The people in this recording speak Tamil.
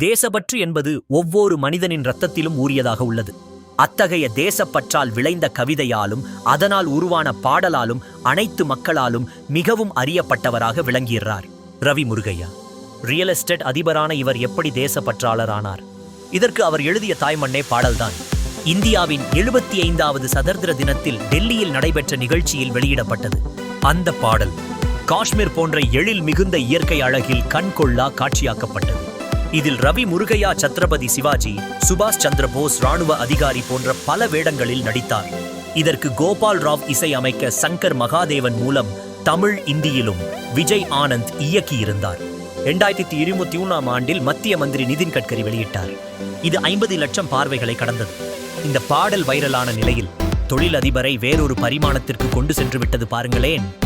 தேசப்பற்று என்பது ஒவ்வொரு மனிதனின் இரத்தத்திலும் ஊறியதாக உள்ளது. அத்தகைய தேசப்பற்றால் விளைந்த கவிதையாலும் அதனால் உருவான பாடலாலும் அனைத்து மக்களாலும் மிகவும் அறியப்பட்டவராக விளங்குகிறார். ரவி முருகையா. ரியல் எஸ்டேட் அதிபரான இவர் எப்படி தேசப்பற்றாளரானார்? இதற்கு அவர் எழுதிய தாய்மண்ணே பாடல்தான். இந்தியாவின் எழுபத்தி ஐந்தாவது சதர்திர தினத்தில் டெல்லியில் நடைபெற்ற நிகழ்ச்சியில் வெளியிடப்பட்டது. அந்த பாடல் காஷ்மீர் போன்ற எழில் மிகுந்த இயற்கை அழகில் கண்கொள்ளா காட்சியாக்கப்பட்டது. இதில் ரவி முருகையா சத்ரபதி சிவாஜி சுபாஷ் சந்திர போஸ் ராணுவ அதிகாரி போன்ற பல வேடங்களில் நடித்தார். இதற்கு கோபால் ராவ் இசை அமைக்க சங்கர் மகாதேவன் மூலம் தமிழ் இந்தியிலும் விஜய் ஆனந்த் இயக்கியிருந்தார். இரண்டாயிரத்தி இருபத்தி ஒன்றாம் ஆண்டில் மத்திய மந்திரி நிதின் கட்கரி வெளியிட்டார். இது ஐம்பது லட்சம் பார்வைகளை கடந்தது. இந்த பாடல் வைரலான நிலையில் தொழிலதிபரை வேறொரு பரிமாணத்திற்கு கொண்டு சென்று விட்டது பாருங்களேன்.